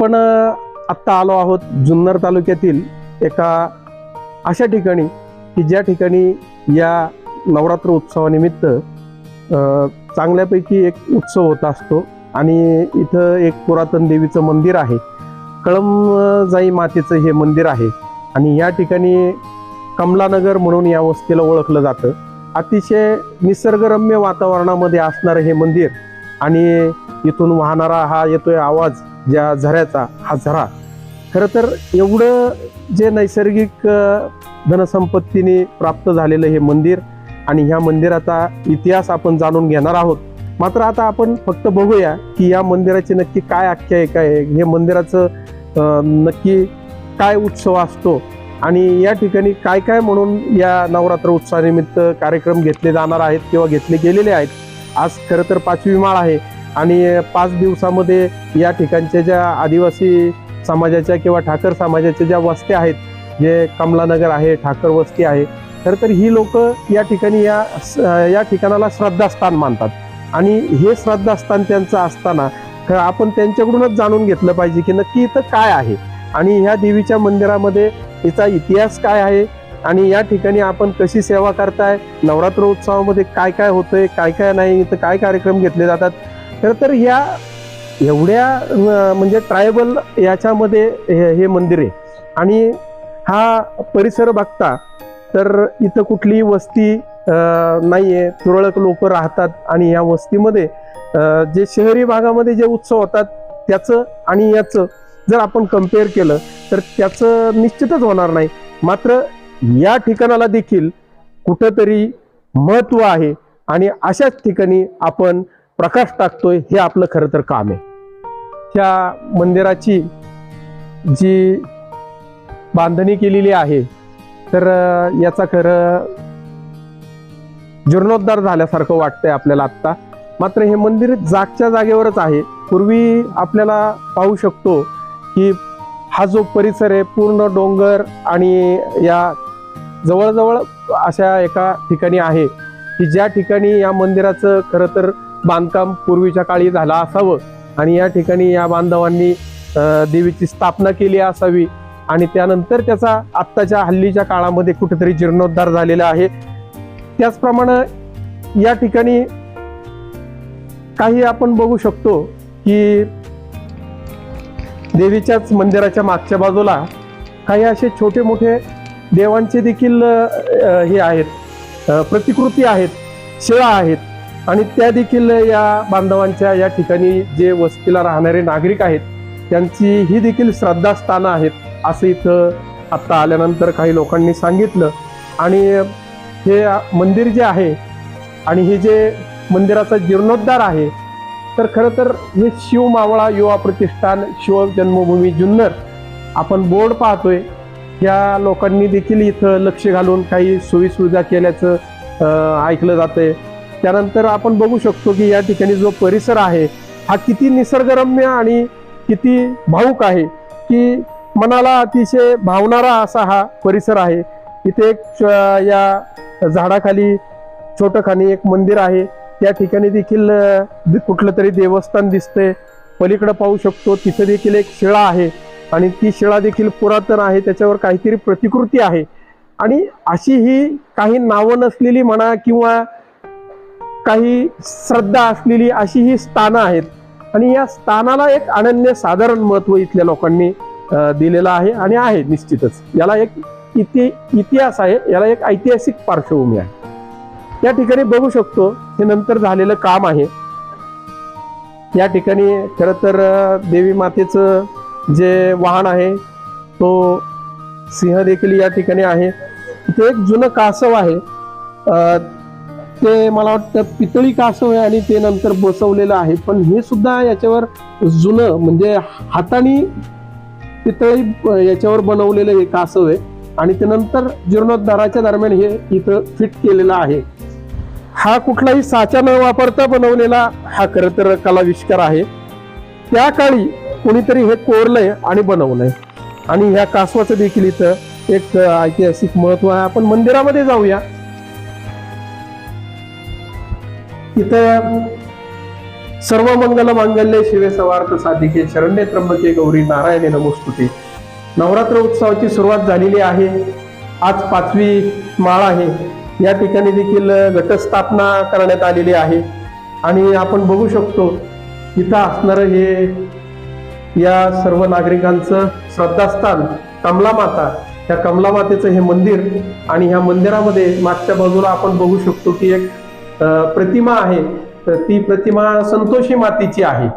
आपण आत्ता आलो आहोत जुन्नर तालुक्यातील एका अशा ठिकाणी की ज्या ठिकाणी या नवरात्र उत्सवानिमित्त चांगल्यापैकी एक उत्सव होत असतो आणि इथं एक पुरातन देवीचं मंदिर आहे. कळमजाई मातेचं हे मंदिर आहे आणि या ठिकाणी कमलानगर म्हणून या वस्तीला ओळखलं जातं. अतिशय निसर्गरम्य वातावरणामध्ये असणारं हे मंदिर आणि इथून वाहणारा हा येतोय आवाज ज्या झऱ्याचा हा झरा. खरं तर एवढं जे नैसर्गिक धनसंपत्तीने प्राप्त झालेलं हे मंदिर आणि ह्या मंदिराचा इतिहास आपण जाणून घेणार आहोत. मात्र आता आपण फक्त बघूया की या मंदिराची नक्की काय आख्यायिका आहे हे मंदिराचं नक्की काय उत्सव असतो? आणि या ठिकाणी काय काय म्हणून या नवरात्र उत्सवानिमित्त कार्यक्रम घेतले जाणार आहेत किंवा घेतले गेलेले आहेत? आज खरं तर पाचवी माळ आहे. आणि पाच दिवसामध्ये या ठिकाणच्या ज्या आदिवासी समाजाच्या किंवा ठाकर समाजाच्या ज्या वस्त्या आहेत जे कमलानगर आहे ठाकर वस्ती आहे खरं तर ही लोक या ठिकाणी या या ठिकाणाला श्रद्धास्थान मानतात. आणि हे श्रद्धास्थान त्यांचं असताना ख- आपण त्यांच्याकडूनच जाणून घेतलं पाहिजे की नक्की इथं काय आहे. आणि ह्या देवीच्या मंदिरामध्ये हिचा इतिहास काय आहे? आणि या ठिकाणी आपण कशी सेवा करताय? नवरात्र उत्सवामध्ये काय काय होतंय? काय काय नाही? इथं काय कार्यक्रम घेतले जातात? खरं तर ह्या एवढ्या म्हणजे ट्रायबल याच्यामध्ये हे हे मंदिर आहे. आणि हा परिसर बघता तर इथं कुठलीही वस्ती नाही आहे तुरळक लोक राहतात आणि या वस्तीमध्ये जे शहरी भागामध्ये जे उत्सव होतात त्याचं आणि याचं जर आपण कंपेअर केलं तर त्याचं निश्चितच होणार नाही. मात्र या ठिकाणाला देखील कुठंतरी महत्त्व आहे. आणि अशाच ठिकाणी आपण प्रकाश टाकतोय हे आपलं खरं तर काम आहे. त्या मंदिराची जी बांधणी केलेली आहे तर याचा खरं जीर्णोद्धार झाल्यासारखं वाटतंय आपल्याला आत्ता. मात्र हे मंदिर जागच्या जागेवरच आहे. पूर्वी आपल्याला पाहू शकतो की हा जो परिसर आहे पूर्ण डोंगर आणि या जवळजवळ अशा एका ठिकाणी आहे की ज्या ठिकाणी या मंदिराचं खरं तर बांधकाम पूर्वीच्या काळी झालं असावं. आणि या ठिकाणी या बांधवांनी देवीची स्थापना केली असावी. आणि त्यानंतर त्याचा आत्ताच्या हल्लीच्या काळामध्ये कुठेतरी जीर्णोद्धार झालेला आहे. त्याचप्रमाणे या ठिकाणी काही आपण बघू शकतो की देवीच्याच मंदिराच्या मागच्या बाजूला काही असे छोटे मोठे देवांचे देखील हे आहेत. प्रतिकृती आहेत. शिळा आहेत. आणि त्या देखील या बांधवांच्या या ठिकाणी जे वस्तीला राहणारे नागरिक आहेत त्यांची ही देखील श्रद्धास्थानं आहेत असं इथं आत्ता आल्यानंतर काही लोकांनी सांगितलं. आणि हे मंदिर जे आहे आणि हे जे मंदिराचा जीर्णोद्धार आहे तर खरं तर हे शिव मावळा युवा प्रतिष्ठान शिव जन्मभूमी जुन्नर आपण बोर्ड पाहतोय. या लोकांनी देखील इथं लक्ष घालून काही सोयीसुविधा केल्याचं ऐकलं जातं आहे त्यानंतर आपण बघू शकतो की या ठिकाणी जो परिसर आहे हा किती निसर्गरम्य आणि किती भाऊक आहे की मनाला अतिशय भावणारा असा हा परिसर आहे. इथे एक च- या झाडाखाली छोटंखानी एक मंदिर आहे. त्या ठिकाणी देखील कुठलं तरी देवस्थान दिसतंय. पलीकडं पाहू शकतो तिथे देखील एक शिळा आहे आणि ती शिळा देखील पुरातन आहे त्याच्यावर काहीतरी प्रतिकृती आहे. आणि अशी ही काही नावं नसलेली म्हणा किंवा काही श्रद्धा असलेली अशी ही स्थानं आहेत. आणि या स्थानाला एक अनन्य साधारण महत्त्व इथल्या लोकांनी दिलेलं आहे आणि आहे निश्चितच. याला एक इति इतिहास आहे याला एक ऐतिहासिक पार्श्वभूमी आहे. या ठिकाणी बघू शकतो हे नंतर झालेलं काम आहे. या ठिकाणी खरं तर देवी मातेचं जे वाहन आहे तो सिंह देखील या ठिकाणी आहे. इथे एक जुनं कासव आहे. ते मला वाटतं पितळी कासव आहे आणि ते नंतर बसवलेलं आहे. पण हे सुद्धा याच्यावर जुनं म्हणजे हाताने पितळी याच्यावर बनवलेलं हे कासव आहे. आणि ते नंतर जीर्णोद्धाराच्या दरम्यान हे इथं फिट केलेलं आहे. हा कुठलाही साचा न वापरता बनवलेला हा खरं तर कलाविष्कार आहे. त्या काळी कोणीतरी हे कोरलंय आणि बनवलंय. आणि ह्या कासवाचं देखील इथं एक ऐतिहासिक महत्त्व आहे. आपण मंदिरामध्ये जाऊया. इथं सर्व मंगल मांगल्य शिवे सवार्थ साधिके शरण्य त्र्यंबके गौरी नारायणे नमोस्तुते. नवरात्र उत्सवाची सुरुवात झालेली आहे. आज पाचवी माळ आहे. या ठिकाणी देखील घटस्थापना करण्यात आलेली आहे. आणि आपण बघू शकतो इथं असणारं हे या सर्व नागरिकांचं श्रद्धास्थान कमला माता. या कमला मातेचं हे मंदिर आणि ह्या मंदिरामध्ये मागच्या बाजूला आपण बघू शकतो की एक प्रतिमा आहे तर ती प्रतिमा संतोषी मातीची आहे.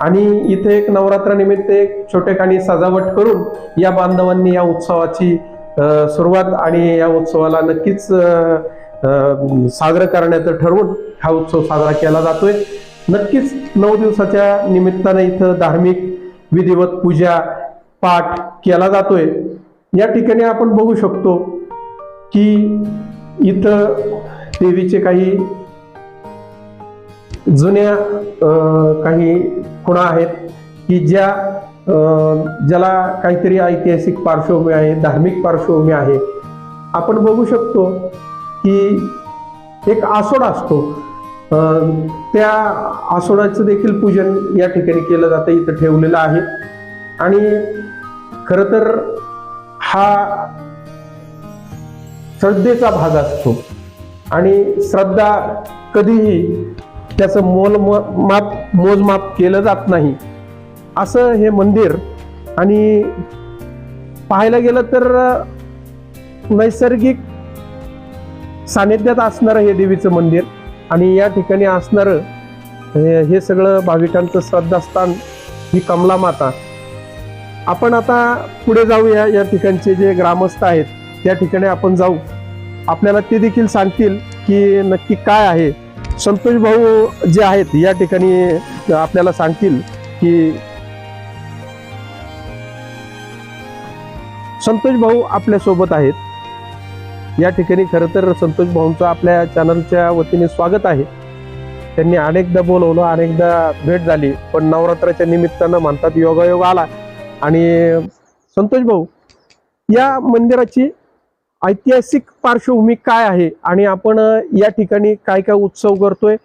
आणि इथे एक नवरात्रानिमित्त एक छोटेखानी सजावट करून या बांधवांनी या उत्सवाची सुरुवात आणि या उत्सवाला नक्कीच साजरं करण्याचं ठरवून हा उत्सव साजरा केला जातोय. नक्कीच नऊ दिवसाच्या निमित्तानं इथं धार्मिक विधिवत पूजा पाठ केला जातोय. या ठिकाणी आपण बघू शकतो की इथं देवीचे काही जुन्या काही खुणा आहेत की ज्या ज्याला काहीतरी ऐतिहासिक पार्श्वभूमी आहे धार्मिक पार्श्वभूमी आहे. आपण बघू शकतो की एक आसोड असतो. त्या आसोडाचं देखील पूजन या ठिकाणी केलं जातं इथं ठेवलेलं आहे. आणि खरं तर हा श्रद्धेचा भाग असतो. आणि श्रद्धा कधीही त्याचं मोल माप मोजमाप केलं जात नाही. असं हे मंदिर आणि पाहायला गेलं तर नैसर्गिक सानिध्यात असणारं हे देवीचं मंदिर आणि या ठिकाणी असणारं हे हे सगळं भाविकांचं श्रद्धास्थान ही कमला माता. आपण आता पुढे जाऊया या ठिकाणचे जे ग्रामस्थ आहेत त्या ठिकाणी आपण जाऊ. आपल्याला ते देखील सांगतील की नक्की काय आहे. संतोष भाऊ जे आहेत या ठिकाणी आपल्याला सांगतील की संतोष भाऊ आपल्यासोबत आहेत. या ठिकाणी खरं तर संतोष भाऊंचं आपल्या चॅनलच्या वतीने स्वागत आहे. त्यांनी अनेकदा बोलवलं अनेकदा भेट झाली पण नवरात्राच्या निमित्तानं म्हणतात योगायोग आला. आणि संतोष भाऊ या मंदिराची ऐतिहासिक पार्श्वभूमी काय आहे आणि आपण या ठिकाणी काय काय उत्सव करतोय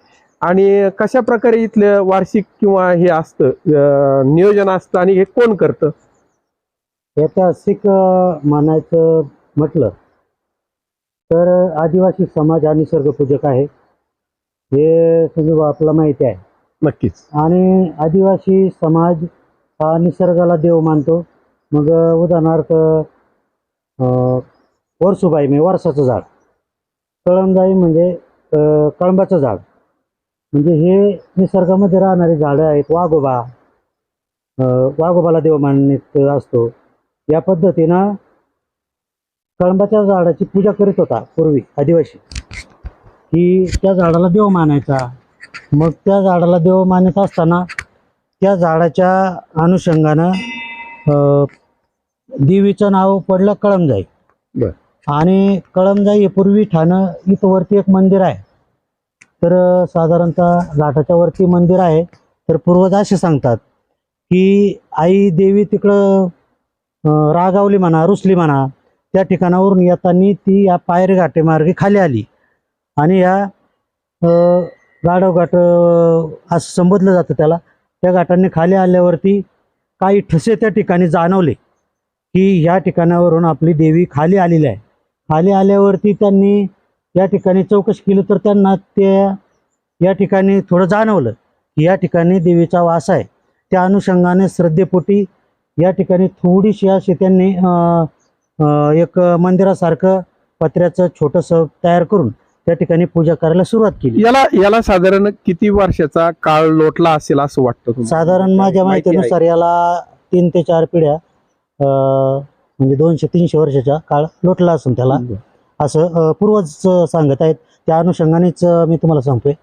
आणि कशा प्रकारे इथलं वार्षिक किंवा हे असतं नियोजन असतं आणि हे कोण करतं? ऐतिहासिक अ, म्हणायचं म्हटलं तर आदिवासी समाज आणि निसर्गपूजक आहे. हे सगळं आपल्याला माहिती आहे. नक्कीच. आणि आदिवासी समाज हा निसर्गाला देव मानतो. मग उदाहरणार्थ वरसुबाई म्हणजे वर्षाचं झाड. कळमजाई म्हणजे कळंबाचं झाड. म्हणजे हे निसर्गामध्ये राहणारी झाडं आहेत वाघोबा. वाघोबाला देव मानित असतो. या पद्धतीनं कळंबाच्या झाडाची पूजा करीत होता पूर्वी आदिवासी. की त्या झाडाला देव मानायचा. मग त्या झाडाला देव मानत असताना त्या झाडाच्या अनुषंगानं देवीचं नाव पडलं कळमजाई बर. आणि कळमजाई हे पूर्वी ठाणं इथं वरती एक मंदिर आहे. तर साधारणतः घाटाच्या वरती मंदिर आहे. तर पूर्वज असे सांगतात की आई देवी तिकडं रागावली म्हणा रुसली म्हणा त्या ठिकाणावरून येताना ती या पायरी घाटेमार्गे खाली आली. आणि या अ, गाढव घाट असं संबोधलं जातं त्याला. त्या घाटांनी खाली आल्यावरती काही ठसे त्या ठिकाणी जाणवले की या ठिकाणावरून आपली देवी खाली आलेली आहे. खाली आल्यावरती त्यांनी या ठिकाणी चौकशी केली तर त्यांना ते या ठिकाणी थोडं जाणवलं की या ठिकाणी देवीचा वास आहे त्या अनुषंगाने श्रद्धेपोटी या ठिकाणी थोडीशी अशी त्यांनी एक मंदिरासारखं पत्र्याचं छोटंसं तयार करून त्या ठिकाणी पूजा करायला सुरुवात केली याला याला साधारण किती वर्षाचा काळ लोटला असेल असं वाटतं? साधारण माझ्या. माहितीनुसार याला तीन ते चार पिढ्या अ, म्हणजे दोनशे तीनशे वर्षाचा काळ लोटला असून त्याला. असं पूर्वज सांगत आहेत. त्या अनुषंगानेच मी तुम्हाला सांगतोय.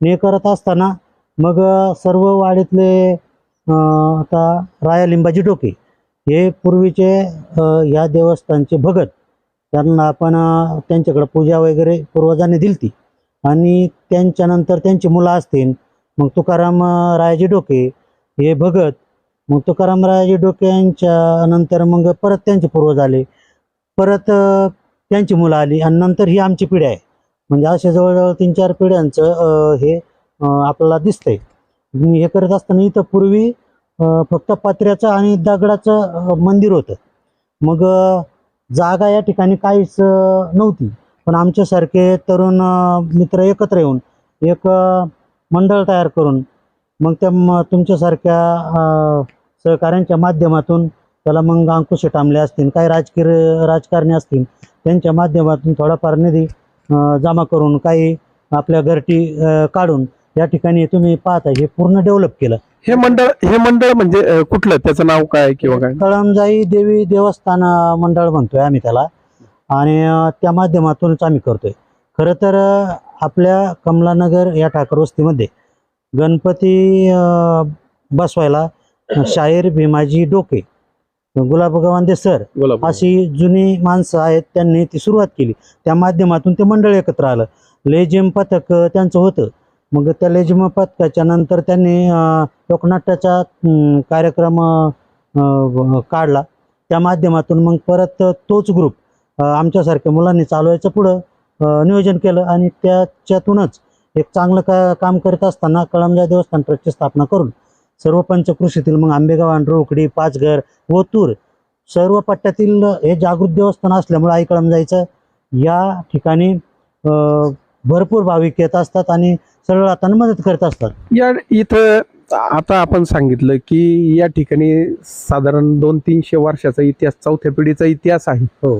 मी हे करत असताना मग सर्व वाडीतले आता राया लिंबाजी डोके हे पूर्वीचे या देवस्थानचे भगत. त्यांना आपण त्यांच्याकडे पूजा वगैरे पूर्वजांनी दिलती. आणि त्यांच्यानंतर त्यांची मुलं असतील. मग तुकाराम रायाजी डोके हे भगत मग तुकाराम रायाजी डोके यांच्या नंतर मग परत त्यांचे पूर्वज आले परत त्यांची मुलं आली आणि नंतर ही आमची पिढी आहे. म्हणजे अशा जवळजवळ तीन चार पिढ्यांचं हे आपल्याला दिसतंय. हे करत असताना इथं पूर्वी फक्त पत्र्याचं आणि दगडाचं मंदिर होतं. मग जागा या ठिकाणी काहीच नव्हती. पण आमच्यासारखे तरुण मित्र एकत्र येऊन एक मंडळ तयार करून मग त्या तुमच्यासारख्या सहकाऱ्यांच्या माध्यमातून त्याला मग अंकुश टांबले असतील काही राजकीय राजकारणी असतील त्यांच्या माध्यमातून थोडाफार निधी जमा करून काही आपल्या घरटी काढून या ठिकाणी तुम्ही पाहता हे पूर्ण डेव्हलप केलं. हे मंडळ हे मंडळ म्हणजे कुठलं? त्याचं नाव काय किंवा काय? कळमजाई देवी देवस्थान मंडळ म्हणतोय आम्ही त्याला. आणि त्या माध्यमातूनच आम्ही करतोय. खरं तर आपल्या कमलानगर या ठाकर वस्तीमध्ये गणपती बसवायला शाहीर भीमाजी डोके गुलाब गवांदे सर अशी जुनी माणसं आहेत त्यांनी ती सुरुवात केली. त्या माध्यमातून ते मंडळ एकत्र आलं. लेझिम पथक त्यांचं होतं. मग त्या लेझिम पथकाच्या नंतर त्यांनी लोकनाट्याचा कार्यक्रम काढला. त्या माध्यमातून मग परत तोच ग्रुप आमच्यासारख्या मुलांनी चालवायचं पुढं नियोजन केलं आणि त्याच्यातूनच एक चांगलं का काम करत असताना कळमजा देवस्थान ट्रस्टची स्थापना करून सर्व पंचकृषीतील मग आंबेगाव अंड्रोकडी पाचघर ओतूर सर्व पट्ट्यातील हे जागृत देवस्थान असल्यामुळे आई कळमजाईचं या ठिकाणी भरपूर भाविक येत असतात आणि सरळ हाताने मदत करत असतात. या इथं आता आपण सांगितलं की या ठिकाणी साधारण दोन तीनशे वर्षाचा इतिहास चौथ्या पिढीचा इतिहास आहे. हो.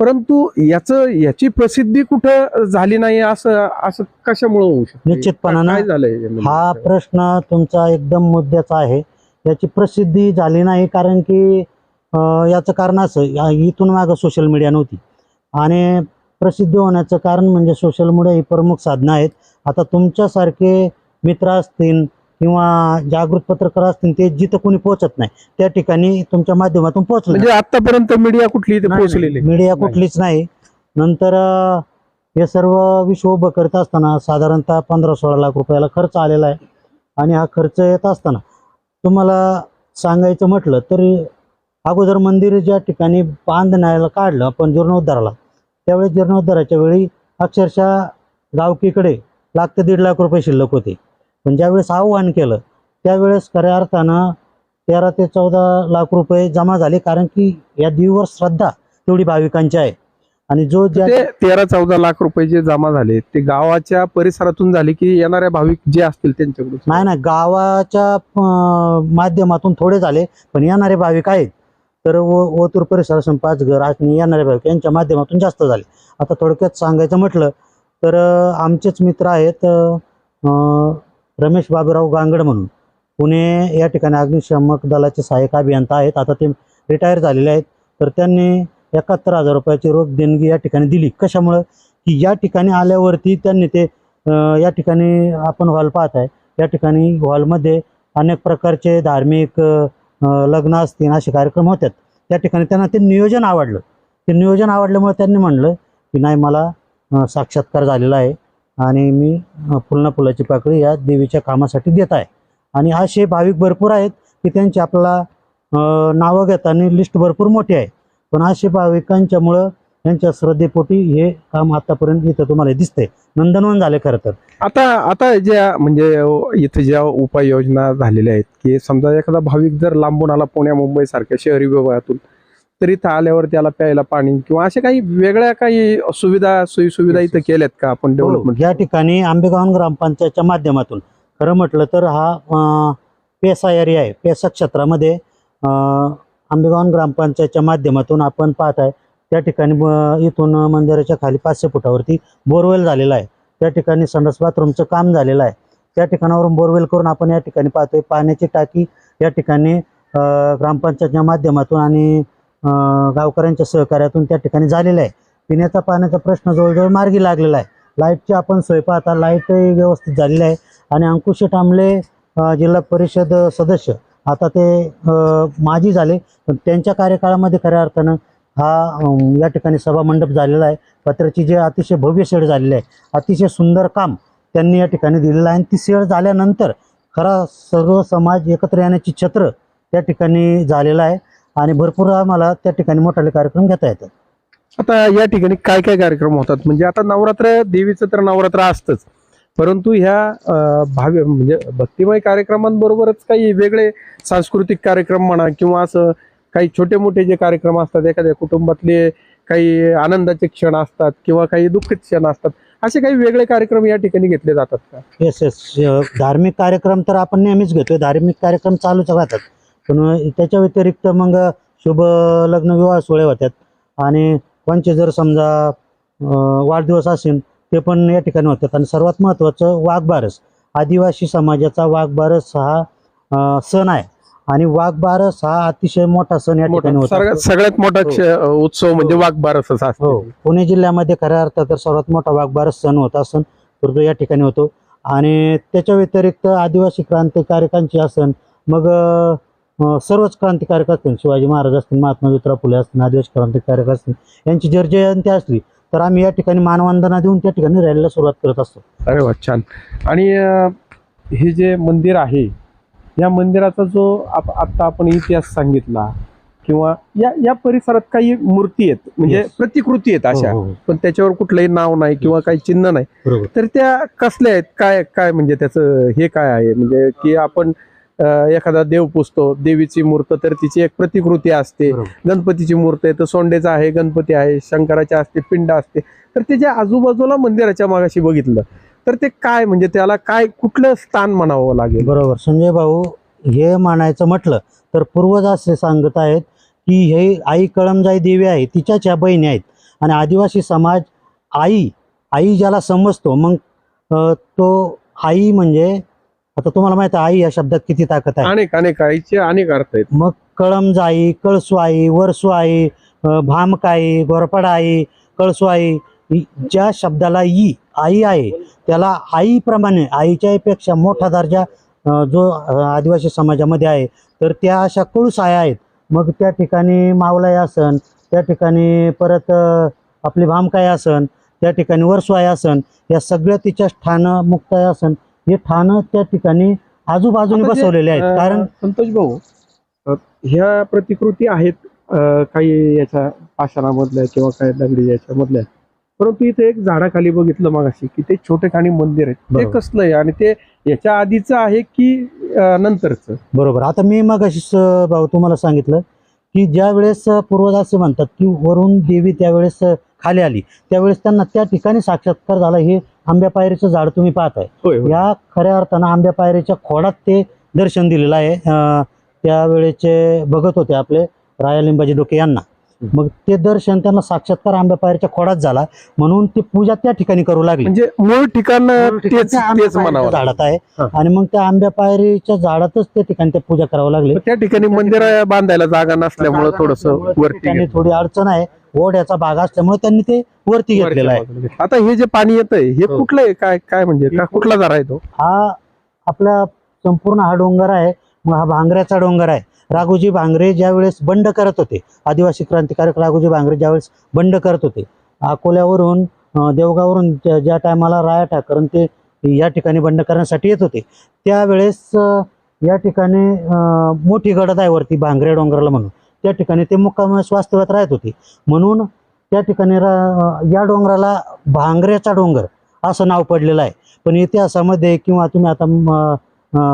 परंतु याचं याची प्रसिद्धी कुठं झाली नाही असं असं कशामुळे होऊ शकतं? निश्चितपणानं काय झालंय यामध्ये? हा प्रश्न तुमचा एकदम मुद्द्याचा आहे. याची प्रसिद्धी झाली नाही कारण की याचं कारण असं इथून मागं सोशल मीडिया नव्हती. आणि प्रसिद्धी होण्याचं कारण म्हणजे सोशल मीडिया ही प्रमुख साधनं आहेत. आता तुमच्यासारखे मित्र असतील किंवा जागृत पत्रकार असतील ते जिथं कोणी पोहोचत नाही त्या ठिकाणी तुमच्या माध्यमातून पोहोचलं म्हणजे आतापर्यंत मीडिया कुठली इथे पोहोचलेली? मीडिया. कुठलीच नाही नंतर अं, हे सर्व विश्व उभं करत असताना साधारणतः पंधरा सोळा लाख रुपयाला खर्च आलेला आहे आणि हा खर्च येत असताना तुम्हाला सांगायचं म्हटलं तरी अगोदर मंदिर ज्या ठिकाणी बांधण्याला काढलं आपण जीर्णोद्धाराला त्यावेळी जीर्णोद्धाराच्या वेळी अक्षरशः गावकीकडे लाख ते दीड लाख रुपये शिल्लक होते पण ज्यावेळेस आव्हान केलं त्यावेळेस खऱ्या अर्थानं तेरा ते चौदा लाख रुपये जमा झाले कारण की या देवीवर श्रद्धा तेवढी भाविकांची आहे. आणि जो तेरा चौदा लाख रुपये जे जमा झाले ते गावाच्या परिसरातून झाले की येणाऱ्या भाविक जे असतील त्यांच्याकडून? नाही नाही गावाच्या माध्यमातून थोडे झाले पण येणारे भाविक आहेत. तर ओतूर परिसरातून पाच घर आणि येणारे भाविक यांच्या माध्यमातून जास्त झाले. आता थोडक्यात सांगायचं म्हटलं तर आमचेच मित्र आहेत रमेश बाबूराव गांगड म्हणून. पुणे या ठिकाणी अग्निशामक दलाचे सहाय्यक अभियंता आहेत. आता ते रिटायर झालेले आहेत. तर त्यांनी एकाहत्तर हजार रुपयाची रोख देणगी या ठिकाणी दिली. कशामुळं? की या ठिकाणी आल्यावरती त्यांनी ते या ठिकाणी आपण हॉल पाहत आहे या ठिकाणी हॉलमध्ये अनेक प्रकारचे धार्मिक लग्न असतील असे कार्यक्रम होतात. त्या ठिकाणी त्यांना ते नियोजन आवडलं. ते नियोजन आवडल्यामुळे त्यांनी म्हणलं की नाही मला साक्षात्कार झालेला आहे. आणि मी फुलना फुलाची पाकळी या देवीच्या कामासाठी देत आहे. आणि असे भाविक भरपूर आहेत की त्यांची आपल्याला नावं घेताना लिस्ट भरपूर मोठी आहे. पण असे भाविकांच्यामुळं त्यांच्या श्रद्धेपोटी हे काम आतापर्यंत इथं तुम्हाला दिसतंय. नंदनवन झाले खरं तर. आता आता ज्या म्हणजे इथे ज्या उपाययोजना झालेल्या आहेत की समजा एखादा भाविक जर लांबून आला पुण्या मुंबई सारख्या शहरी विभागातून तर इथं आल्यावर त्याला प्यायला पाणी किंवा अशा काही वेगळ्या काही सुविधा सोयी सुविधा इथं केल्यात का आपण हो, डेव्हलपमेंट या ठिकाणी आंबेगाव ग्रामपंचायतच्या माध्यमातून. खरं म्हटलं तर हा पेसा एरिया आहे. पेसा क्षेत्रामध्ये अं, आंबेगाव ग्रामपंचायतच्या माध्यमातून आपण पाहत आहे त्या ठिकाणी इथून मंदिराच्या खाली पाचशे फुटावरती बोरवेल झालेला आहे. त्या ठिकाणी संडास बाथरूमचं काम झालेलं आहे. त्या ठिकाणावरून बोरवेल करून आपण या ठिकाणी पाहतोय. पाण्याची टाकी या ठिकाणी ग्रामपंचायतच्या माध्यमातून आणि गावकऱ्यांच्या सहकार्यातून त्या ठिकाणी झालेला आहे. पिण्याचा पाण्याचा प्रश्न जवळजवळ मार्गी लागलेला आहे. लाईटची आपण सोय पाहता लाईटही व्यवस्थित झालेली आहे. आणि अंकुश टांबले जिल्हा परिषद सदस्य आता ते माजी झाले. पण त्यांच्या कार्यकाळामध्ये खऱ्या अर्थानं हा या ठिकाणी सभामंडप झालेला आहे. पत्राची जे अतिशय भव्य शेड झालेली आहे अतिशय सुंदर काम त्यांनी या ठिकाणी दिलेलं आहे. आणि ती शेड झाल्यानंतर खरा सर्व समाज एकत्र येण्याची छत्र त्या ठिकाणी झालेलं आहे. आणि भरपूर आम्हाला त्या ठिकाणी मोठाले कार्यक्रम घेता येतात. आता या ठिकाणी काय काय कार्यक्रम होतात? म्हणजे आता नवरात्र देवीचं तर नवरात्र असतंच. परंतु ह्या भाव्य म्हणजे भक्तिमय कार्यक्रमांबरोबरच काही वेगळे सांस्कृतिक कार्यक्रम म्हणा किंवा असं काही छोटे मोठे जे कार्यक्रम असतात एखाद्या कुटुंबातले काही आनंदाचे क्षण असतात किंवा काही दुःखद क्षण असतात असे काही वेगळे कार्यक्रम या ठिकाणी घेतले जातात का? येस येस धार्मिक कार्यक्रम तर आपण नेहमीच घेतो धार्मिक कार्यक्रम चालूच राहतात. पण त्याच्या व्यतिरिक्त मग शुभ लग्न विवाह सोहळे होतात. आणि कोणचे जर समजा वाढदिवस असेल ते पण या ठिकाणी होतात. आणि सर्वात महत्त्वाचं वाघबारस. आदिवासी समाजाचा वाघबारस हा सण आहे. आणि वाघबारस हा अतिशय मोठा सण या ठिकाणी होतो. सगळ्यात मोठा हो. उत्सव म्हणजे हो. वाघबारसच हो. पुणे जिल्ह्यामध्ये खऱ्या अर्थात तर सर्वात मोठा वाघबारस सण होता सण तर तो या ठिकाणी होतो. आणि त्याच्या व्यतिरिक्त आदिवासी क्रांतिकारकांची असन मग अं, सर्वच क्रांतिकारक असतील. शिवाजी महाराज असतील महात्मा ज्योतिराव फुले असतील आदिवासी क्रांतिकारक असतील यांची जर जयंती असली तर आम्ही या ठिकाणी मानवंदना देऊन त्या ठिकाणी रॅलीला सुरुवात करत असतो. अरे वा छान. आणि हे जे मंदिर आहे या मंदिराचा जो आप आता आपण इतिहास सांगितला किंवा या या परिसरात काही मूर्ती आहेत म्हणजे Yes. प्रतिकृती आहेत अशा हो, हो, हो. पण त्याच्यावर कुठलंही नाव नाही किंवा काही चिन्ह नाही. तर त्या कसल्या आहेत? काय काय म्हणजे त्याचं हे काय आहे? म्हणजे की आपण एखादा देव पुजतो देवीची मूर्त तर तिची एक प्रतिकृती असते. गणपतीची मूर्त आहे तर सोंडेचा आहे गणपती आहे शंकराच्या असते पिंड असते. तर त्याच्या आजूबाजूला मंदिराच्या मागाशी बघितलं तर ते काय म्हणजे त्याला काय कुठलं स्थान म्हणावं लागेल? बरोबर. संजय भाऊ हे मानायचं म्हटलं तर पूर्वज असे सांगत आहेत की हे आई कळमजाई देवी आहे तिच्याच ह्या बहिणी आहेत. आणि आदिवासी समाज आई आई ज्याला समजतो मग तो आई म्हणजे आता तुम्हाला माहिती आहे आई या शब्दात किती ताकद आहे. अनेक अनेक आईचे अनेक अर्थ आहेत. मग कळमजाई कळसुआई वरसुआई अं, भामकाई गोरपडाई कळसुआई ज्या शब्दाला ई आई आहे त्याला आईप्रमाणे आईच्या पेक्षा मोठा दर्जा जो आदिवासी समाजामध्ये आहे तर त्या अशा कळूसाया आहेत. मग त्या ठिकाणी मावलाई आसन त्या ठिकाणी परत आपली भामकाई आसन त्या ठिकाणी वरसुआई आसन या सगळ्या तिच्या मुक्ताई आसन हे ठाणं त्या ठिकाणी आजूबाजूने बसवलेले आहेत. कारण संतोष भाऊ ह्या प्रतिकृती आहेत काही याच्या पाषाणामधल्या किंवा काही दगडी याच्यामधल्या. परंतु इथे एक झाडाखाली बघितलं मगाशी की ते छोटे खाणी मंदिर आहे ते. कसलं आहे? आणि ते याच्या आधीचं आहे की नंतरचं? बरोबर. आता मी मग भाऊ तुम्हाला सांगितलं की ज्या वेळेस पूर्वज असे म्हणतात की वरून देवी त्यावेळेस खाली आली त्यावेळेस त्यांना त्या ठिकाणी साक्षात्कार झाला हे आंब्या पायरीचं झाड तुम्ही पाहताय. या खऱ्या अर्थानं आंब्या पायरीच्या खोडात ते दर्शन दिलेलं आहे. त्यावेळेचे बघत होते आपले राया लिंबाजी डोके यांना. मग ते दर्शन त्यांना साक्षात्कार आंब्या पायरीच्या खोडात झाला. म्हणून ती पूजा त्या ठिकाणी करू लागली. म्हणजे मूळ ठिकाण त्या झाडात आहे. आणि मग त्या आंब्या पायरीच्या झाडातच त्या ठिकाणी ते पूजा करावं लागली. त्या ठिकाणी मंदिर बांधायला जागा नसल्यामुळं थोडस त्या. थोडी अडचण आहे. ओढ्याचा भाग असल्यामुळे त्यांनी ते वरती घेतलेलं आहे. आता हे जे पाणी येतंय हे हो. कुठलं आहे? काय काय म्हणजे का कुठला? जरा आहे तो? हा आपला संपूर्ण हा डोंगर आहे. मग हा भांगऱ्याचा डोंगर आहे. राघोजी भांगरे ज्यावेळेस बंड करत होते आदिवासी क्रांतिकारक राघोजी भांगरे ज्यावेळेस बंड करत होते अकोल्यावरून अं, देवगाववरून ज्या- ज्या टायमाला राया ठाकरन ते या ठिकाणी बंड करण्यासाठी येत होते त्यावेळेस अं, या ठिकाणी अं, मोठी गडद आहे वरती भांगरे डोंगराला म्हणून. त्या ठिकाणी ते मुक्काम स्वास्थ्यवात राहत होते. म्हणून त्या ठिकाणी रा- या डोंगराला भांगऱ्याचा डोंगर असं नाव पडलेलं आहे. पण इतिहासामध्ये किंवा तुम्ही आता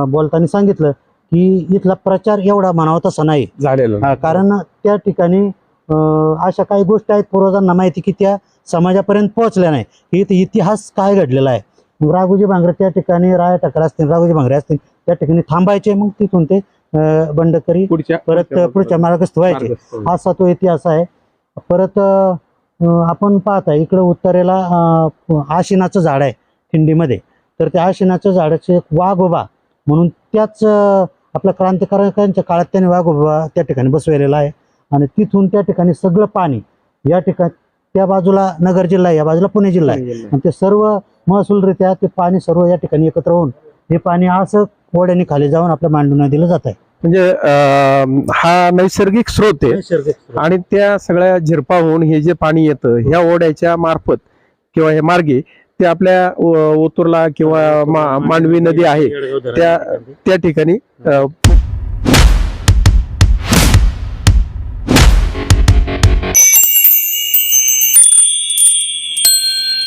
बोलताना सांगितलं की इथला प्रचार एवढा म्हणावा तसा नाही. झालेलं हा, कारण त्या ठिकाणी अशा काही गोष्टी आहेत पूर्वजांना माहिती की त्या समाजापर्यंत पोहोचल्या नाही. इथे इतिहास काय घडलेला आहे? राघोजी भांगरे त्या ठिकाणी राय टाकर असतील राघोजी भांगरे असतील त्या ठिकाणी थांबायचे मग तिथून ते बंडकरी पुढच्या परत पुढच्या मार्गस्थ व्हायचे मार्गस्थ. असा तो इतिहास आहे. परत आपण पाहता इकडं उत्तरेला आशिनाचं झाड आहे खिंडीमध्ये. तर त्या आशिनाच्या झाडाचे एक वाघोबा म्हणून त्याच आपल्या क्रांतिकारकांच्या काळात त्याने वाघोबा त्या ठिकाणी बसवलेला आहे. आणि तिथून त्या ठिकाणी सगळं पाणी या ठिकाणी त्या बाजूला नगर जिल्हा आहे या बाजूला पुणे जिल्हा आहे. आणि ते सर्व महसूलरित्या ते पाणी सर्व या ठिकाणी एकत्र होऊन हे पाणी असं ओढ्याने खाली जाऊन आपल्या मांडू नदीला जात आहे. म्हणजे अं, हा नैसर्गिक स्रोत आहे. आणि त्या सगळ्या झिरपाहून हे जे पाणी येतं ह्या ओढ्याच्या मार्फत किंवा हे मार्गे ते आपल्या ओतूरला किंवा मा- मांडवी नदी आहे त्या त्या ठिकाणी अ,